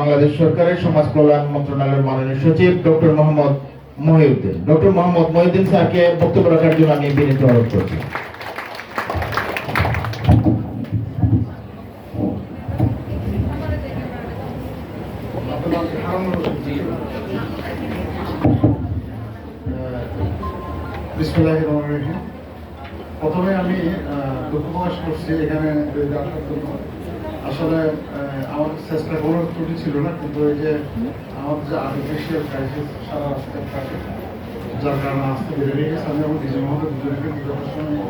বাংলাদেশ সরকারের সমাজ কল্যাণ মন্ত্রণালয়ের মাননীয় সচিব ডক্টর মোহাম্মদ মহিউদ্দিন। ডক্টর মোহাম্মদ মহিউদ্দিন স্যারকে বক্তব্য রাখার জন্য আমি বিনীত অনুরোধ করছি। প্রথমে আমি দুঃখ প্রকাশ করছি এখানে আসলে আমার চেষ্টা কোনো ত্রুটি ছিল না কিন্তু এই যে আমাদের যে আর্টিফিশিয়াল ক্রাইসিস সারা রাস্তায় থাকে যার কারণে আসতে বেরিয়ে গেছে। আমি আমার নিজের মতো দুজনকে যথাসময়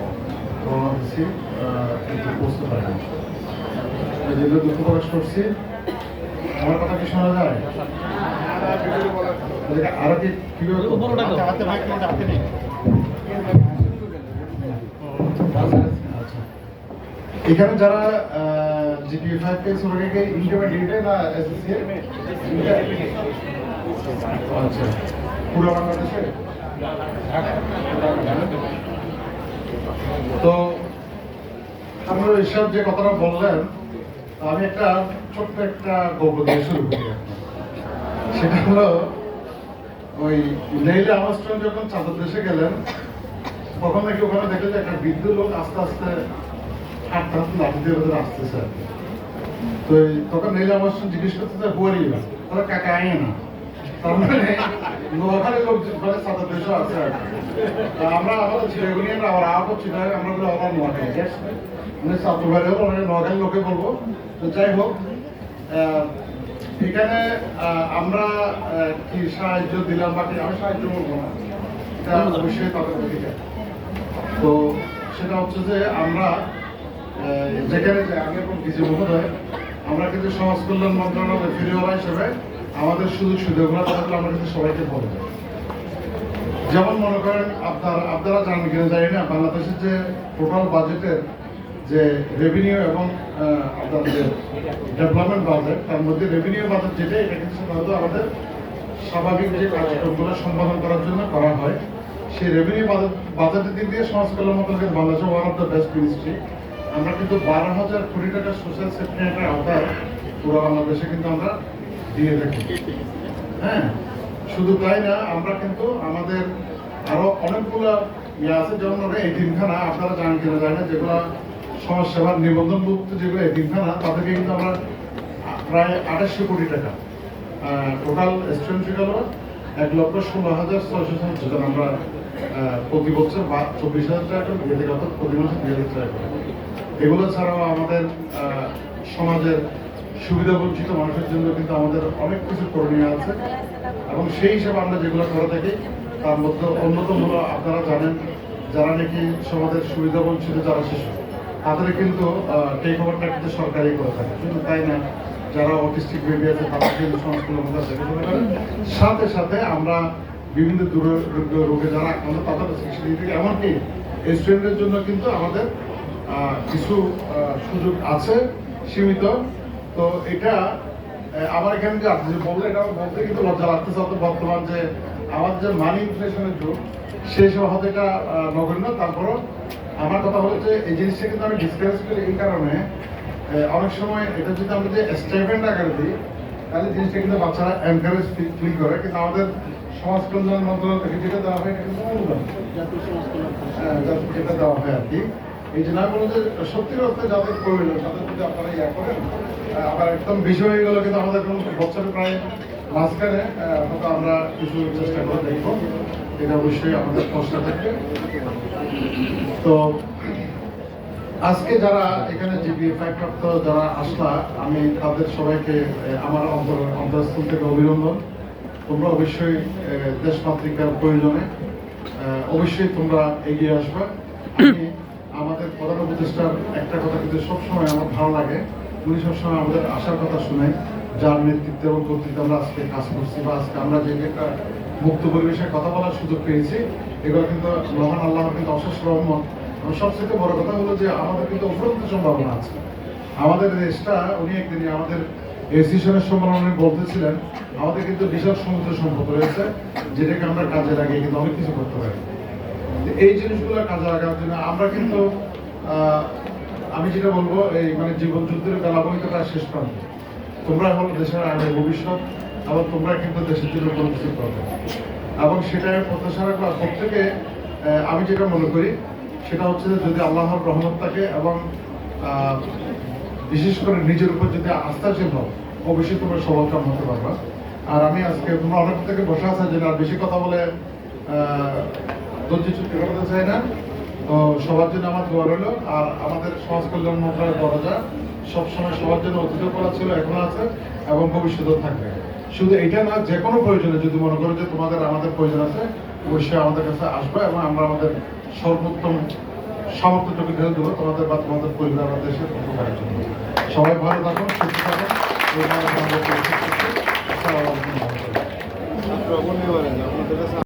রওনা দিচ্ছি কিন্তু বুঝতে পারিনি। এই জন্য দুঃখ প্রকাশ করছি। আমার কথা কি শোনা যায়? আরও কি কীভাবে হাতে না এসএসসি আচ্ছা পুরো বাংলাদেশে তো এইসব যে কথাটা বললেন, আমি একটা ছোট্ট একটা গল্প দিয়ে শুরু সেটা হলো, ওই নেইলে আমস্ট্রং যখন চাঁদের দেশে গেলেন, তখন নাকি ওখানে দেখে যে একটা বৃদ্ধ লোক আস্তে আস্তে হাঁটতে হাঁটতে লাঠি আসতেছে তো এই তখন নেইলে আমস্ট্রং জিজ্ঞেস করতেছে হুয়ারি তারা কাকা আয় না তার মানে নোয়াখালীর লোক মানে চাঁদের দেশও আছে আর কি। তা আমরা লোকে বলব তো যাই হোক আহ, এখানে আমরা কি সাহায্য দিলাম বা আমি সাহায্য বলব না এটা অবশ্যই তো সেটা হচ্ছে যে আমরা আহ, যেখানে আমি এখন কিছু মহোদয় আমরা কিন্তু সমাজ কল্যাণ মন্ত্রণালয়ের ফিরিওয়ালা হিসেবে আমাদের সুযোগ সুবিধাগুলো থাকলে আমরা কিন্তু সবাইকে বলব যেমন মনে করেন আপনার, আপনারা জানেন কিনা জানি না, বাংলাদেশের যে টোটাল বাজেটের যে রেভিনিউ এবং আপনার যে ডেভেলপমেন্ট বাজেট তার মধ্যে রেভিনিউ বাজেট যেটা এটা কিন্তু সাধারণত আমাদের স্বাভাবিক যে কার্যক্রমগুলো সম্পাদন করার জন্য করা হয়। সেই রেভিনিউ বাজেট বাজেটের দিক দিয়ে সমাজ কল্যাণ মন্ত্রণালয় বাংলাদেশের one of the best ministry আমরা কিন্তু বারো হাজার কোটি টাকা সোশ্যাল সেফটিনেটের আওতায় পুরো বাংলাদেশে কিন্তু আমরা দিয়ে থাকি। হ্যাঁ শুধু তাই না, আমরা কিন্তু আমাদের আরও অনেকগুলো ইয়ে আছে, যেমন ওরা এতিমখানা আপনারা জানেন কিনা জানেন যেগুলো সমাজ সেবার নিবন্ধন মুক্ত যেগুলো এতিমখানা তাদেরকে কিন্তু আমরা প্রায় আঠাশশো কোটি টাকা টোটাল স্টুডেন্ট গেল এক লক্ষ ষোলো হাজার ছয়শো জন। আমরা প্রতি বছর বা চব্বিশ হাজার টাকা দিয়ে অর্থাৎ প্রতি মাসে দুই হাজার এগুলো ছাড়াও আমাদের সমাজের সুবিধা বঞ্চিত মানুষের জন্য কিন্তু আমাদের অনেক কিছু করণীয় আছে। এবং সেই হিসাবে আমরা যেগুলো করে থাকি, তার মধ্যে অন্যতম হলো আপনারা জানেন, যারা নাকি সমাজের সুবিধা বঞ্চিত যারা শিশু তাদের কিন্তু টেক ওভারটা কিন্তু সরকারই করে থাকে। কিন্তু তাই না, যারা অটিস্টিক বেবি আছে, তাদের কিন্তু আছে সাথে সাথে আমরা বিভিন্ন দুরারোগ্য রোগে যারা আক্রান্ত, তাদের চিকিৎসা দিয়ে থাকি এমনকি স্টুডেন্টের জন্য কিন্তু আমাদের কিছু সুযোগ আছে সীমিত। তো এটা আমার এখানে যে আপনি যে বললেন এটা বলতে কিন্তু লজ্জা লাগতেছে অত বর্তমান যে আমাদের যে মানি ইনফ্লেশনের যুগ সেই সব হয়তো এটা নগণ্য। তারপরও আমার কথা হলো যে এই জিনিসটা কিন্তু আমি ডিসকাস করি এই কারণে অনেক সময় এটা যদি আমরা যে স্টাইপেন্ড আকারে দিই তাহলে জিনিসটা কিন্তু বাচ্চারা এনকারেজ ফিল করে। কিন্তু আমাদের সমাজ কল্যাণ মন্ত্রণালয় থেকে যেটা দেওয়া হয় এটা কিন্তু হ্যাঁ, যেটা দেওয়া হয় আর কি। এই জন্য আমি বলব যে সত্যির অর্থে যাদের প্রয়োজন তাদের যদি আপনারা ইয়া করেন আবার একদম বিষয় হয়ে গেল কিন্তু আমাদের এখন বছরে প্রায় মাঝখানে হয়তো আমরা কিছু চেষ্টা করে দেখব। এটা অবশ্যই আমাদের কষ্ট থাকবে। তো আজকে যারা এখানে জিবি প্রাপ্ত যারা আসলা, আমি তাদের সবাইকে আমার অন্তর অন্তরস্থল থেকে অভিনন্দন। তোমরা অবশ্যই দেশমাতৃকার প্রয়োজনে অবশ্যই তোমরা এগিয়ে আসবে। আমি আমাদের প্রধান উপদেষ্টার একটা কথা কিন্তু সবসময় আমার ভালো লাগে। উনি সবসময় আমাদের আশার কথা শুনে যার নেতৃত্বে এবং কর্তৃত্বে আমরা আজকে কাজ করছি বা আজকে আমরা যে একটা মুক্ত পরিবেশে কথা বলার সুযোগ পেয়েছি, এগুলো কিন্তু মহান আল্লাহর কিন্তু অশেষ রহমত। সবচেয়ে বড় কথা হলো যে আমাদের কিন্তু উপরন্ত সম্ভাবনা আছে। আমাদের দেশটা, উনি একদিন আমাদের এসিশনের সম্মেলনে উনি বলতেছিলেন, আমাদের কিন্তু বিশাল সমুদ্র সম্পদ রয়েছে, যেটাকে আমরা কাজে লাগিয়ে কিন্তু অনেক কিছু করতে পারি। এই জিনিসগুলো কাজে লাগানোর জন্য আমরা কিন্তু আমি যেটা বলব, এই মানে জীবন যুদ্ধের বেলা বইতে শেষ প্রান্তে তোমরা হলো দেশের আগামী ভবিষ্যৎ এবং তোমরা কিন্তু দেশের জন্য কোনো কিছু করবে এবং সেটা প্রত্যাশা রাখব প্রত্যেকে আমি যেটা মনে করি, সেটা হচ্ছে যে যদি আল্লাহর রহমত থাকে এবং বিশেষ করে নিজের উপর যদি আস্থাশীল হও অবশ্যই তোমরা সবল কাম হতে পারবা। আর আমি আজকে তোমরা অনেক থেকে বসে আছো যে আর বেশি কথা বলে ধৈর্য চুক্তি করতে চাই না। তো সবার জন্য আমার দোয়া রইল। আর আমাদের সমাজ কল্যাণ মন্ত্রণালয়ের দরজা সবসময় সবার জন্য অতিথি করা ছিল, এখনও আছে এবং ভবিষ্যতেও থাকবে। শুধু এটা না, যে কোনো প্রয়োজনে যদি মনে করো যে তোমাদের আমাদের প্রয়োজন আছে, অবশ্যই আমাদের কাছে আসবে এবং আমরা আমাদের সর্বোত্তম সামর্থ্যটুকু ঢেলে দেবো। তোমাদের বা তোমাদের পরিবার বা দেশের উপকারের জন্য। সবাই ভালো থাকুন সুস্থ থাকুন এই